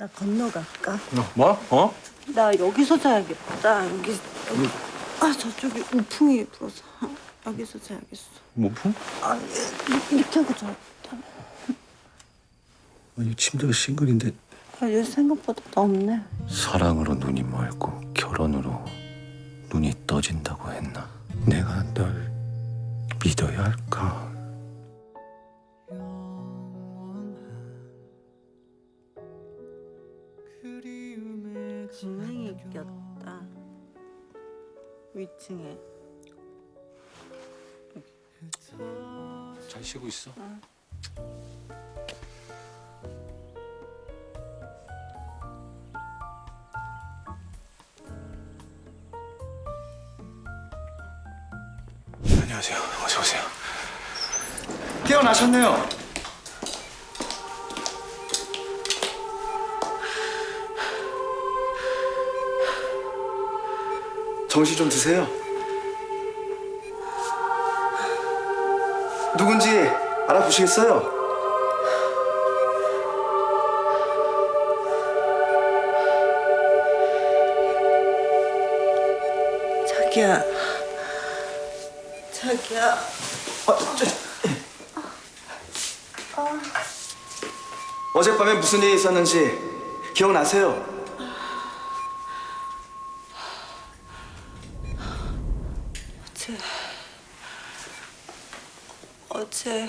나 건너갈까? 어, 뭐? 어? 나 여기서 자야겠다. 여기 여기 아 저쪽이 우풍이 불어서 여기서 자야겠어. 모품? 아 이- 이렇게 하고 자. 아니 침대가 싱글인데 아, 얘 생각보다 넓네. 사랑으로 눈이 멀고 결혼으로 눈이 떠진다고 했나? 내가 널 믿어야 할까? 위층에. 잘 쉬고 있어. 안녕하세요. 어서 오세요. 깨어나셨네요. 정신 좀 드세요. 누군지 알아보시겠어요? 자기야. 자기야. 어, 저, 어젯밤에 무슨 일이 있었는지 기억나세요? 어제 어제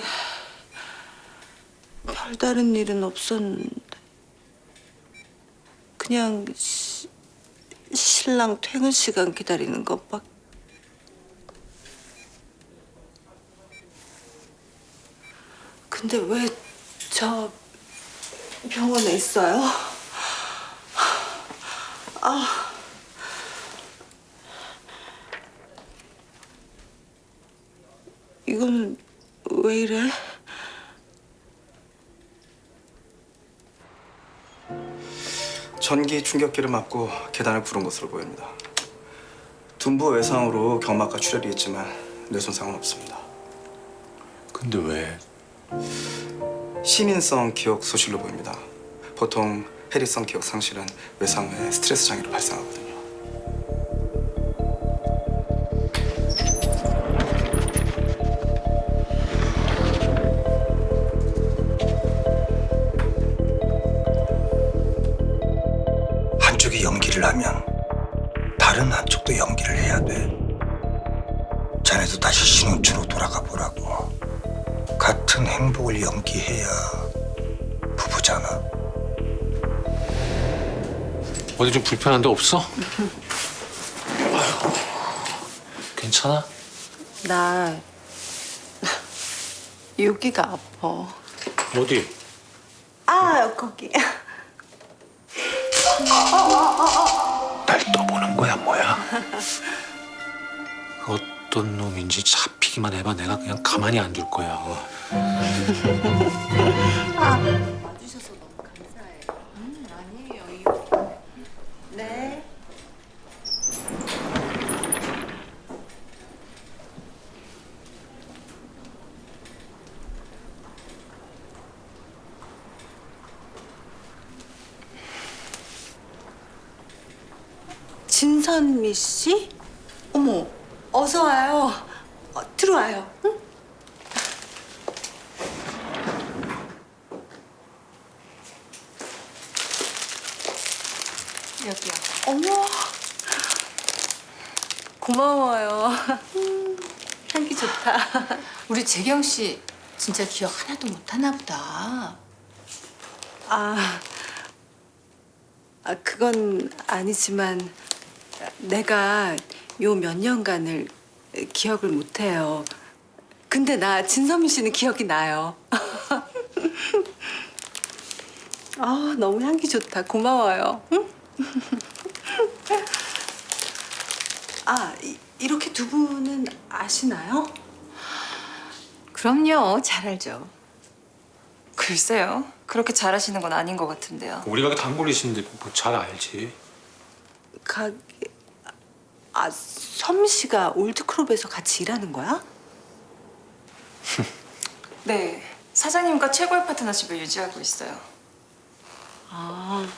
별 다른 일은 없었는데 그냥 시, 신랑 퇴근 시간 기다리는 것밖 근데 왜 저 병원에 있어요? 아 이건 왜 이래? 전기 충격기를 맞고 계단을 구른 것으로 보입니다. 둔부 외상으로 경막과 출혈이 있지만 뇌 손상은 없습니다. 근데 왜? 시민성 기억 소실로 보입니다. 보통 해리성 기억 상실은 외상 후에 스트레스 장애로 발생하거든요. 신혼초로 돌아가 보라고. 같은 행복을 연기해야 부부잖아. 어디 좀 불편한 데 없어? 아이고, 괜찮아? 나 여기가 아파. 어디? 아 거기. 날 떠보는 거야 뭐야? 어떤 놈인지 잡히기만 해봐 내가 그냥 가만히 안 둘 거야. 와주셔서 너무 감사해요. 음 아니에요. 네. 진선미 씨? 어머, 어서 와요. 어, 들어와요. 응? 여기요. 어머, 고마워요. 음, 향기 좋다. 우리 재경 씨 진짜 기억 하나도 못 하나 보다. 아, 아 그건 아니지만 내가 요 몇 년간을 기억을 못해요. 근데 나 진선미 씨는 기억이 나요. 아, 너무 향기 좋다. 고마워요. 응? 아, 이, 이렇게 두 분은 아시나요? 그럼요, 잘 알죠. 글쎄요. 그렇게 잘하시는 건 아닌 것 같은데요. 우리 가게 단골이신데 뭐 잘 알지. 가게 아 선미 씨가 올드크롭에서 같이 일하는 거야? 네. 사장님과 최고의 파트너십을 유지하고 있어요. 아,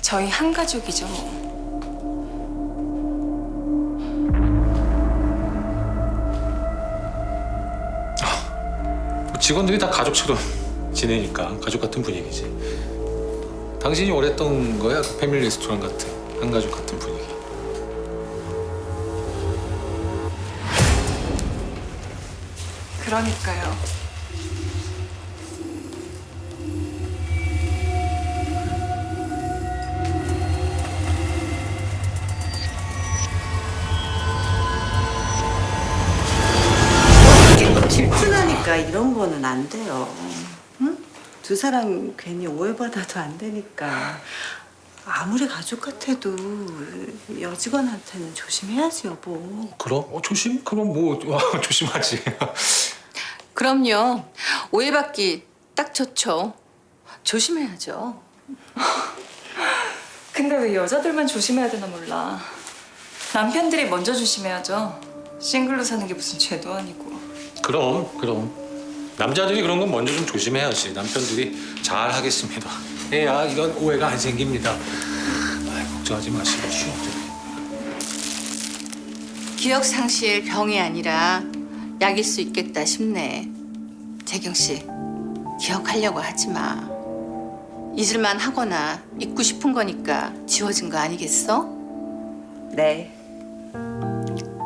저희 한 가족이죠. 뭐. 직원들이 다 가족처럼 지내니까 가족 같은 분위기지. 당신이 원했던 거야 그 패밀리 레스토랑 같은 한 가족 같은 분위기. 그러니까요. 질투나니까 이런 거는 안 돼요. 응? 두 사람 괜히 오해받아도 안 되니까. 아무리 가족 같아도 여직원한테는 조심해야지 여보. 그럼 어, 조심? 그럼 뭐 와, 조심하지. 그럼요. 오해받기 딱 좋죠. 조심해야죠. 근데 왜 여자들만 조심해야 되나 몰라. 남편들이 먼저 조심해야죠. 싱글로 사는 게 무슨 죄도 아니고. 그럼 그럼 남자들이 그런 건 먼저 좀 조심해야지. 남편들이 잘 하겠습니다. 해야 이건 오해가 안 생깁니다. 아이, 걱정하지 마시고 쉬어. 기억 상실 병이 아니라 약일 수 있겠다 싶네. 재경 씨, 기억하려고 하지 마. 잊을만 하거나 잊고 싶은 거니까 지워진 거 아니겠어? 네.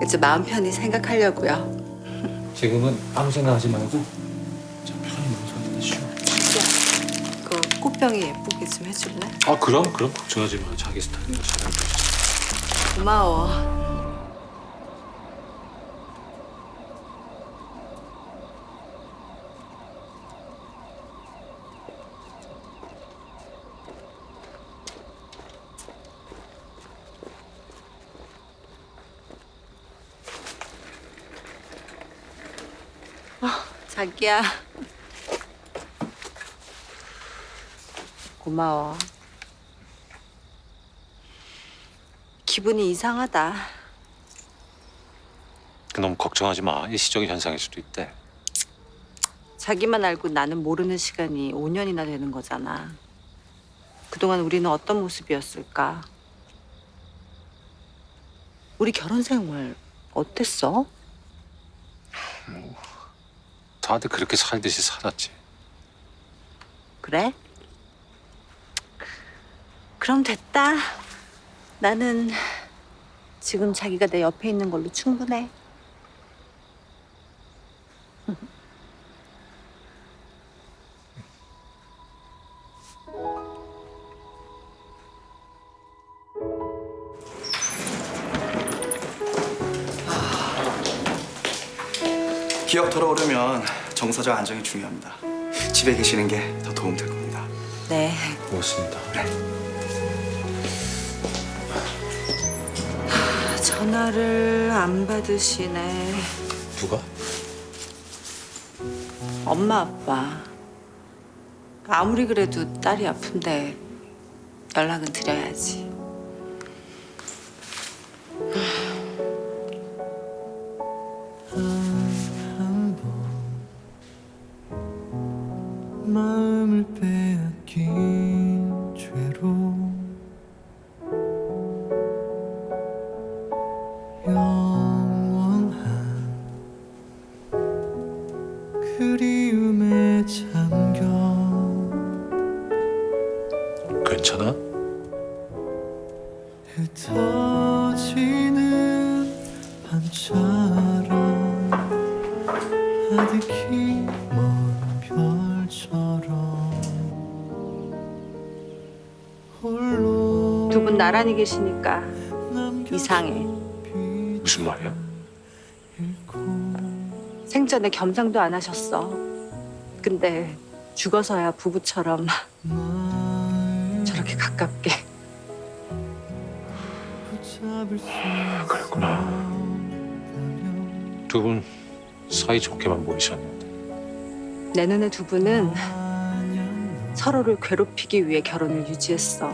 이제 마음 편히 생각하려고요. 지금은 아무 생각하지 말고 그 꽃병이 예쁘게 좀 해줄래? 아 그럼 그럼 걱정하지 마. 자기 스타일대로 잘할 거야. 고마워. 아, 자기야. 고마워. 기분이 이상하다. 너무 걱정하지 마. 일시적인 현상일 수도 있대. 자기만 알고 나는 모르는 시간이 5년이나 되는 거잖아. 그동안 우리는 어떤 모습이었을까? 우리 결혼 생활 어땠어? 다들 그렇게 살듯이 살았지. 그래? 그럼 됐다. 나는 지금 자기가 내 옆에 있는 걸로 충분해. 기억 돌아오려면 정서적 안정이 중요합니다. 집에 계시는 게 더 도움 될 겁니다. 네. 고맙습니다. 전화를 안 받으시네. 누가? 엄마 아빠 아무리 그래도 딸이 아픈데 연락은 드려야지. 괜찮아? 흩어지는 밤처럼 아득히 먼 별처럼 홀로 두 분 나란히 계시니까 이상해. 무슨 말이야? 생전에 겸상도 안 하셨어. 근데 죽어서야 부부처럼 저렇게 가깝게. 그랬구나. 두 분 사이 좋게만 보이셨는데. 내 눈에 두 분은 서로를 괴롭히기 위해 결혼을 유지했어.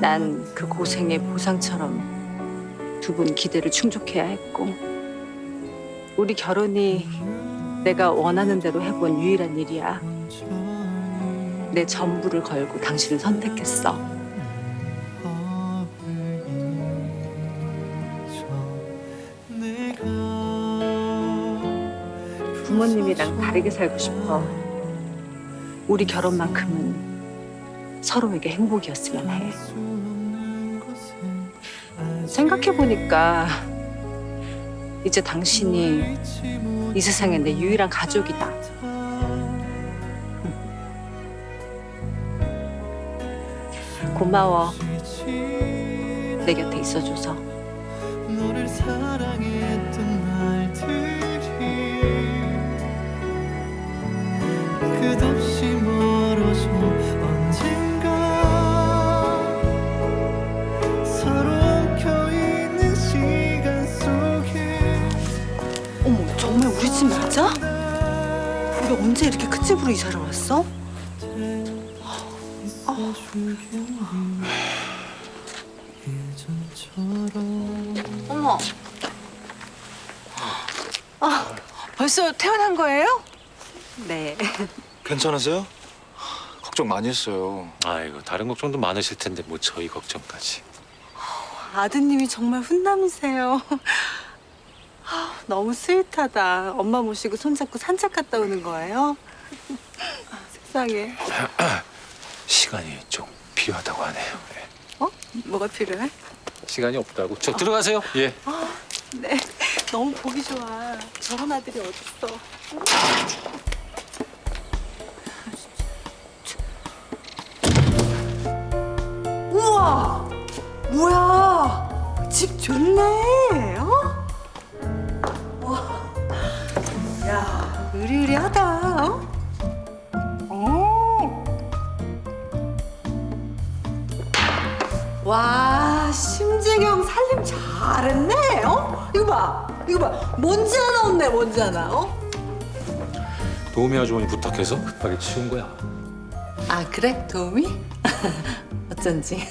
난 그 고생의 보상처럼 두 분 기대를 충족해야 했고 우리 결혼이 내가 원하는 대로 해본 유일한 일이야. 내 전부를 걸고 당신을 선택했어. 부모님이랑 다르게 살고 싶어. 우리 결혼만큼은 서로에게 행복이었으면 해. 생각해보니까 이제 당신이 이 세상에 내 유일한 가족이다. 고마워. 내 곁에 있어줘서. 너를 사랑했던 날 집 맞아? 우리 언제 이렇게 큰 집으로 이사를 왔어? 있어줄게 예전처럼 어머. 아, 벌써 태어난 거예요? 네. 괜찮으세요? 걱정 많이 했어요. 아이고 다른 걱정도 많으실 텐데 뭐 저희 걱정까지. 아드님이 정말 훈남이세요. 아, 너무 스윗하다. 엄마 모시고 손잡고 산책 갔다 오는 거예요? 아, 세상에. 시간이 좀 필요하다고 하네요. 네. 어? 뭐가 필요해? 시간이 없다고. 저 들어가세요. 예. 네. 너무 보기 좋아. 저런 아들이 어딨어. 우와! 뭐야? 집 좋네. 야, 의리의리하다. 어? 어. 와, 심재경 살림 잘했네. 어? 이거 봐. 이거 봐. 먼지 하나 없네. 먼지 하나. 어? 도우미 아주머니 부탁해서 급하게 치운 거야. 아, 그래? 도움이? 어쩐지.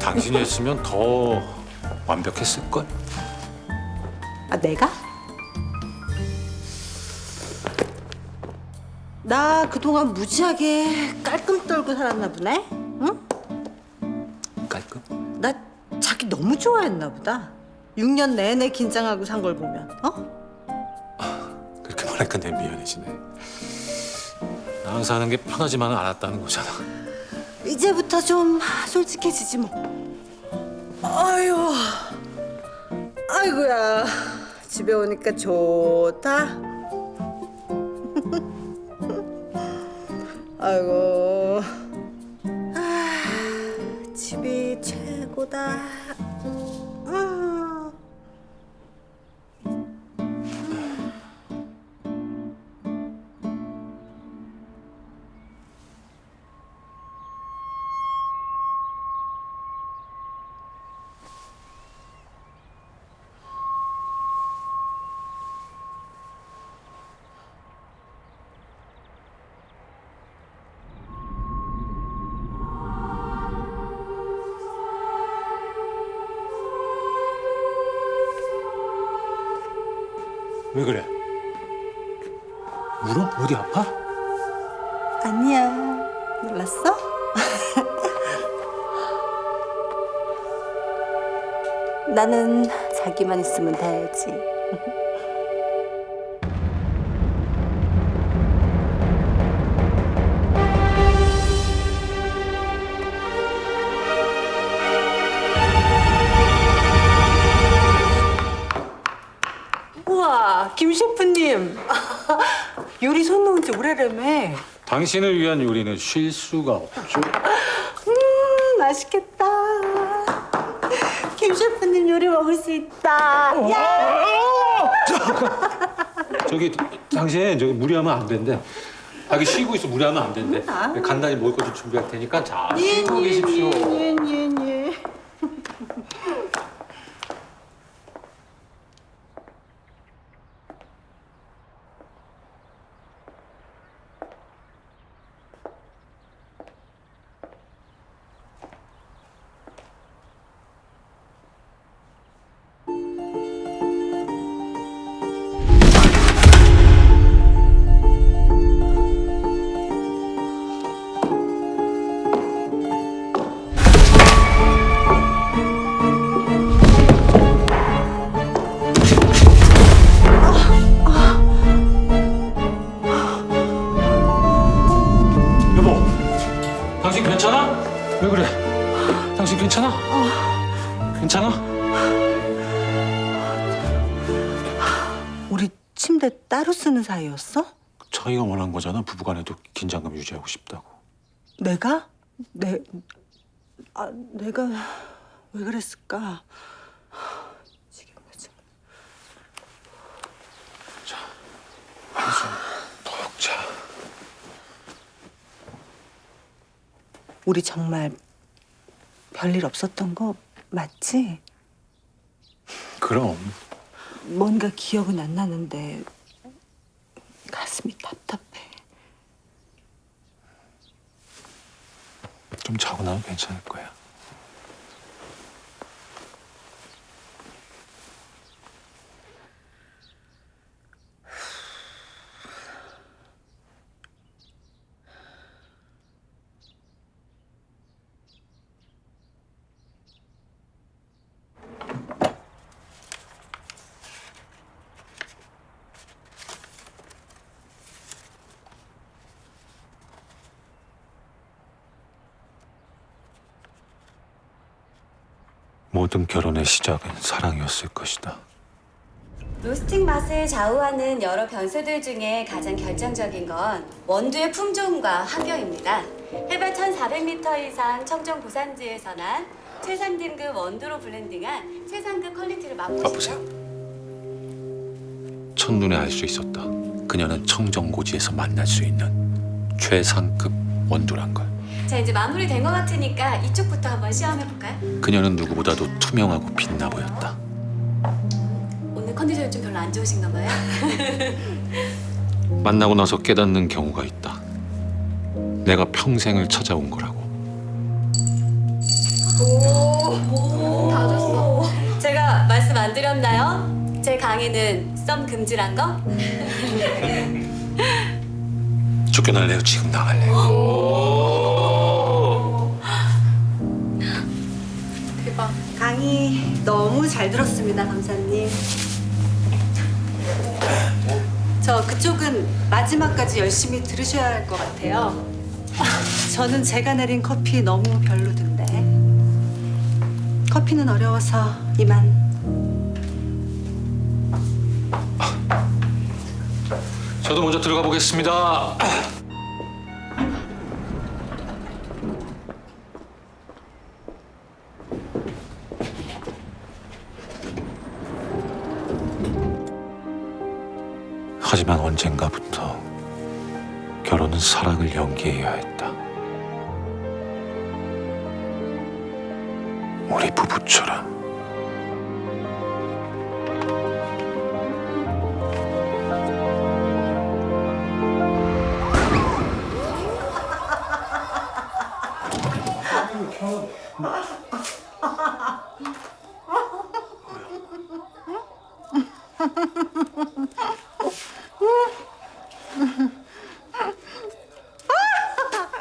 당신이 했으면 더 완벽했을 걸. 아, 내가? 나 그동안 무지하게 깔끔 떨고 살았나 보네. 응? 깔끔. 나 자기 너무 좋아했나 보다. 6년 내내 긴장하고 산 걸 보면. 어? 그렇게 말하니까 내 미안해지네. 나랑 사는 게 편하지만은 않았다는 거잖아. 이제부터 좀 솔직해지지 뭐. 아유, 아이고야. 집에 오니까 좋다. 아이고. 아, 집이 최고다. 왜 그래? 울어? 어디 아파? 아니야. 몰랐어? 나는 자기만 있으면 돼야지. 김 셰프님. 요리 손 놓은 지 오래라며. 당신을 위한 요리는 쉴 수가 없죠. 음, 맛있겠다. 김 셰프님 요리 먹을 수 있다. 야! 저기 당신 저기 무리하면 안 된대. 아, 여기 쉬고 있어 무리하면 안 된대. 간단히 먹을 것 좀 준비할 테니까 자 쉬고 계십시오. 예, 예, 예. 사이였어? 자기가 원한 거잖아. 부부간에도 긴장감 유지하고 싶다고. 내가? 내, 아, 내가 왜 그랬을까? 푹 자. 우리 정말 별일 없었던 거 맞지? 그럼 뭔가 기억은 안 나는데 가슴이 답답해. 좀 자고 나면 괜찮을 거야. 모든 결혼의 시작은 사랑이었을 것이다. 로스팅 맛을 좌우하는 여러 변수들 중에 가장 결정적인 건 원두의 품종과 환경입니다. 해발 1,400m 이상 청정 고산지에서 난 최상 등급 원두로 블렌딩한 최상급 퀄리티를 맛보시죠. 맛보세요. 첫눈에 알 수 있었다. 그녀는 청정고지에서 만날 수 있는 최상급 원두란 걸. 자 이제 마무리된 것 같으니까 이쪽부터 한번 시험해 볼까요? 그녀는 누구보다도 투명하고 빛나 보였다. 오늘 컨디션이 좀 별로 안 좋으신가 봐요. 만나고 나서 깨닫는 경우가 있다. 내가 평생을 찾아온 거라고. 다 줬어. 제가 말씀 안 드렸나요? 제 강의는 썸 금지란 거? 쫓겨날래요? 지금 나갈래요? 강의 너무 잘 들었습니다, 감사님. 저 그쪽은 마지막까지 열심히 들으셔야 할 것 같아요. 저는 제가 내린 커피 너무 별로던데. 커피는 어려워서 이만. 저도 먼저 들어가 보겠습니다. 연기해야 했다. 우리 부부처럼.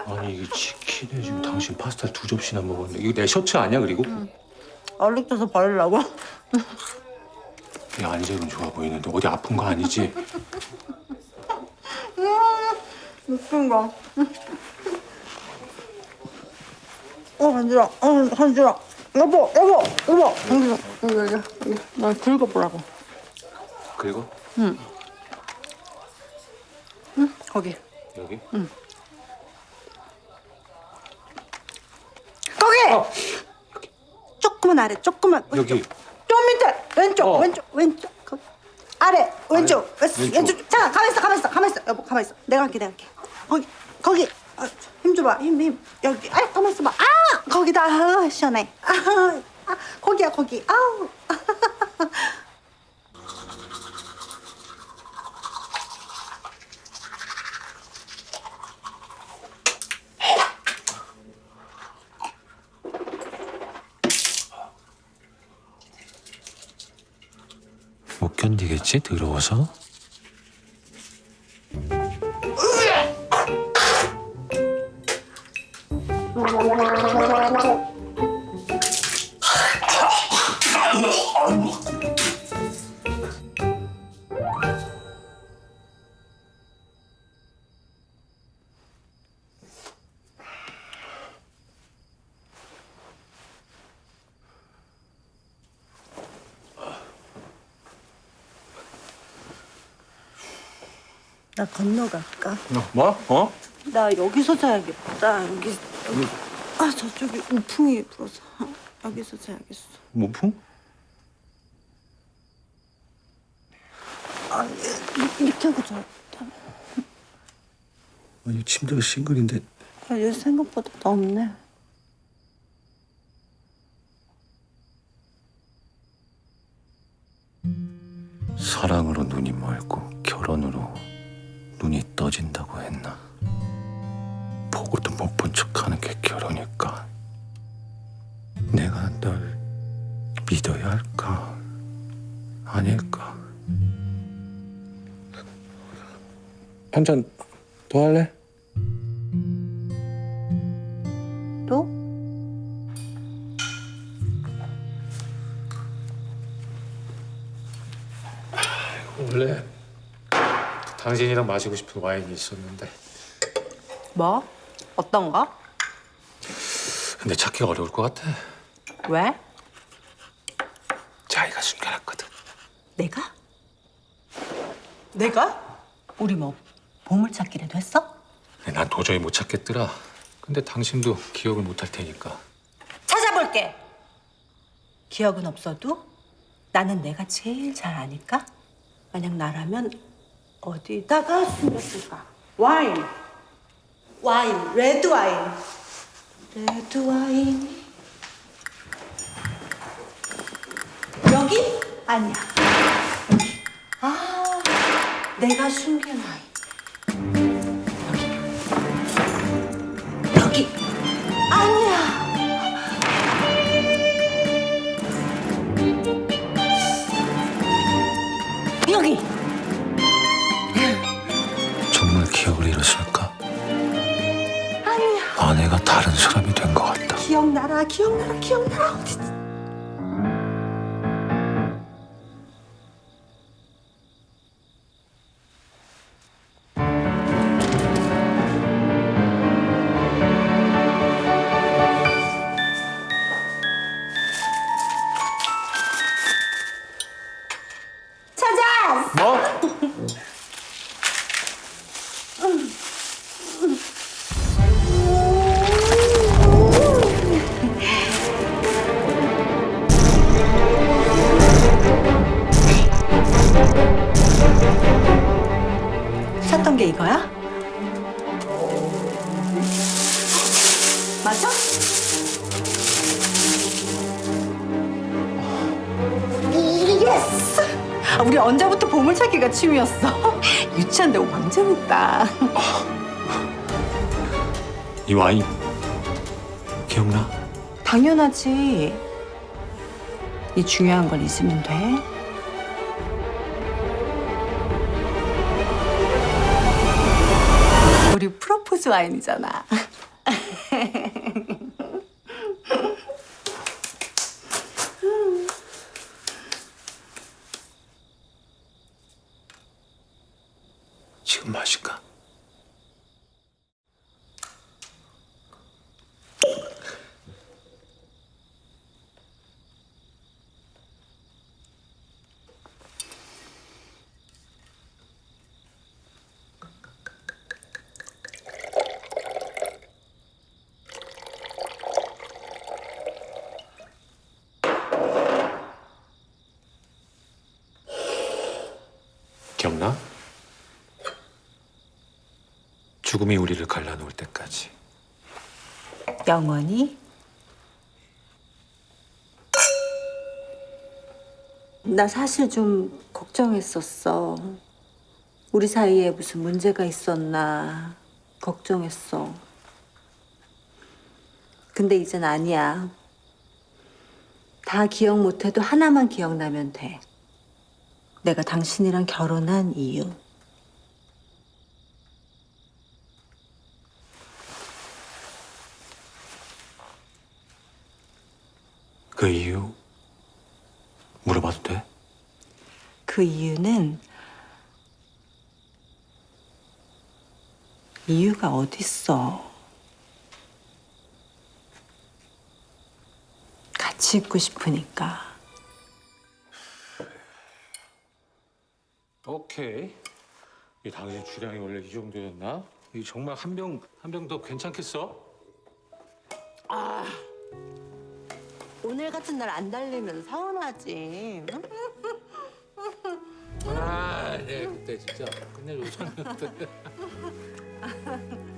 아니 이게 치킨에 지금 당신 두 접시나 먹었는데 이거 내 셔츠 아니야 그리고? 얼룩 져서 버리려고? 이 안색은 좋아 보이는데 어디 아픈 거 아니지? 웃긴 거. 어, 간지러. 어, 간지러. 여보, 여보, 여보. 간지러. 여기, 여기, 여기. 나 긁어보라고. 그리고 거기. 여기 조금만 아래, 조금만. 여기 좀 밑에. 왼쪽, 어. 왼쪽, 왼쪽. 아래, 왼쪽. 왼쪽. 왼쪽. 왼쪽. 잠깐, 가만 있어, 가만 있어, 가만 있어. 여보, 가만 있어. 내가 할게, 내가 할게. 거기, 거기. 아, 힘 줘봐, 힘, 힘. 여기. 아, 가만 있어봐. 아, 거기다. 아, 시원해. 아, 아, 거기야, 거기. 아우. 못 견디겠지 더러워서? 나 건너갈까? 뭐? 어? 나 여기서 자야겠다. 여기 여기 아 저쪽에 우풍이 불어서 여기서 자야겠어. 모풍? 아 이- 이렇게 하고 자. 아니 침대가 싱글인데 아, 얘 생각보다 넓네. 한 잔 더 할래? 또? 원래 당신이랑 마시고 싶은 와인이 있었는데 뭐? 어떤 거? 근데 찾기가 어려울 것 같아. 왜? 자기가 숨겨놨거든. 내가? 내가? 우리 뭐 보물찾기라도 했어? 근데 난 도저히 못 찾겠더라. 근데 당신도 기억을 못 할 테니까. 찾아볼게. 기억은 없어도 나는 내가 제일 잘 아니까. 만약 나라면 어디다가 숨겼을까? 와인. 와인. 레드 와인. 레드 와인. 여기? 아니야. 아, 내가 숨긴 와인. 다른 사람이 된 것 같다. 기억나라, 기억나라, 기억나라. 어디 취미였어? 유치한데 완전 있다. 이 와인 기억나? 당연하지. 이 중요한 걸 잊으면 돼. 우리 프로포즈 와인이잖아. 지금 마실까? 기억나? 죽음이 우리를 갈라놓을 때까지. 영원히? 나 사실 좀 걱정했었어. 우리 사이에 무슨 문제가 있었나 걱정했어. 근데 이젠 아니야. 다 기억 못해도 하나만 기억나면 돼. 내가 당신이랑 결혼한 이유. 그 이유 물어봐도 돼? 그 이유는 이유가 어딨어. 같이 있고 싶으니까. 오케이. 이 당신 주량이 원래 이 정도였나? 이 정말 한 병 한 병 더 괜찮겠어? 오늘 같은 날 안 달리면 서운하지. 응? 아, 네, 그때 진짜 끝내줬었는데.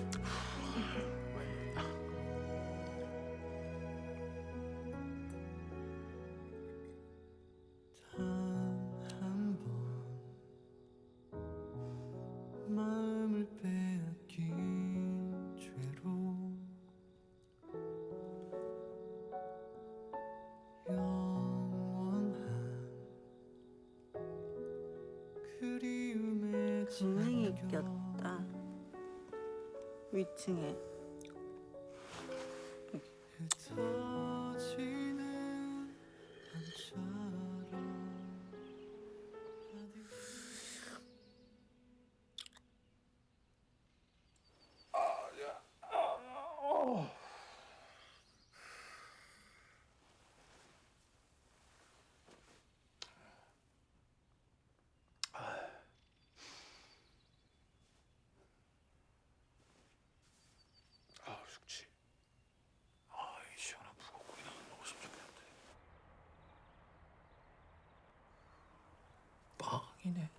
빵이네.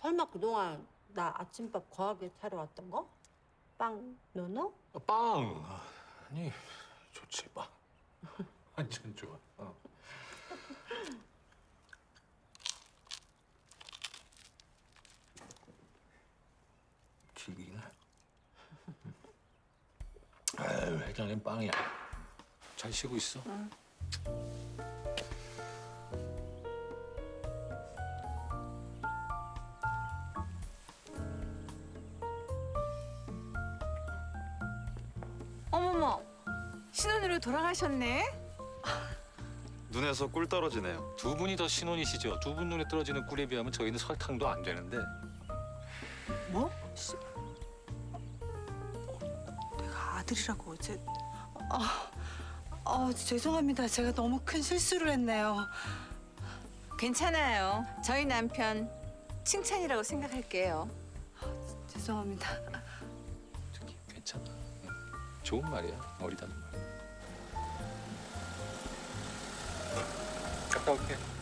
설마 그동안 나 아침밥 거하게 차려 왔던 거? 빵, 노노? 아, 빵. 아니, 좋지 빵. 완전 좋아. 어. 질기네. 아유, 회장님 빵이야. 잘 쉬고 있어. 어 신혼으로 돌아가셨네. 눈에서 꿀 떨어지네요. 두 분이 더 신혼이시죠. 두 분 눈에 떨어지는 꿀에 비하면 저희는 설탕도 안 되는데. 뭐? 씨. 내가 아들이라고 어제. 아, 아, 죄송합니다. 제가 너무 큰 실수를 했네요. 괜찮아요. 저희 남편 칭찬이라고 생각할게요. 죄송합니다. 저기 괜찮아. 좋은 말이야. 어리다는 말. 갔다 올게.